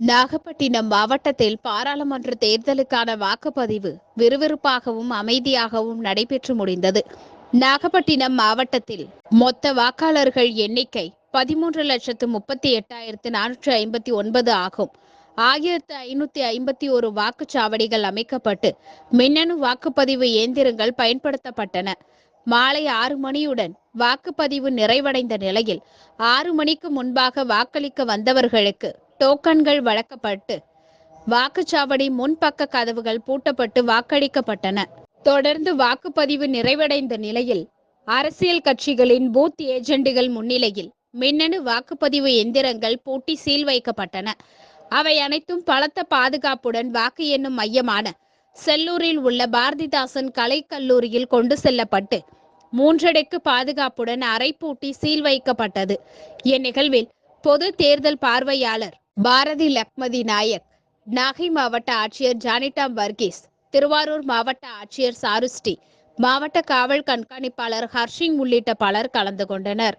நாகப்பட்டினம் மாவட்டத்தில் பாராளுமன்ற தேர்தலுக்கான வாக்குப்பதிவு விறுவிறுப்பாகவும் அமைதியாகவும் நடைபெற்று முடிந்தது. நாகப்பட்டினம் மாவட்டத்தில் மொத்த வாக்காளர்கள் எண்ணிக்கை பதிமூன்று லட்சத்து முப்பத்தி எட்டாயிரத்து நானூற்று ஐம்பத்தி ஒன்பது ஆகும். ஆயிரத்து ஐநூத்தி ஐம்பத்தி ஒரு வாக்குச்சாவடிகள் அமைக்கப்பட்டு மின்னணு வாக்குப்பதிவு இயந்திரங்கள் பயன்படுத்தப்பட்டன. மாலை ஆறு மணியுடன் வாக்குப்பதிவு நிறைவடைந்த நிலையில் ஆறு மணிக்கு முன்பாக வாக்களிக்க வந்தவர்களுக்கு டோக்கன்கள் வழங்கப்பட்டு வாக்குச்சாவடி முன்பக்க கதவுகள் பூட்டப்பட்டு வாக்களிக்கப்பட்டன. தொடர்ந்து வாக்குப்பதிவு நிறைவடைந்த நிலையில் அரசியல் கட்சிகளின் பூத் ஏஜெண்டுகள் முன்னிலையில் மின்னணு வாக்குப்பதிவு எந்திரங்கள் பூட்டி சீல் வைக்கப்பட்டன. அவை அனைத்தும் பலத்த பாதுகாப்புடன் வாக்கு எண்ணும் மையமான செல்லூரில் உள்ள பாரதிதாசன் கலைக்கல்லூரியில் கொண்டு செல்லப்பட்டு மூன்றடுக்கு பாதுகாப்புடன் அறை பூட்டி சீல் வைக்கப்பட்டது. இந்நிகழ்வில் பொது தேர்தல் பார்வையாளர் பாரதி லக்மதி நாயக் நாகை மாவட்ட ஆட்சியர் ஜானிடாம் வர்கீஸ் திருவாரூர் மாவட்ட ஆட்சியர் சாருஸ்டி மாவட்ட காவல் கண்காணிப்பாளர் ஹர்ஷிங் உள்ளிட்ட பலர் கலந்து கொண்டனர்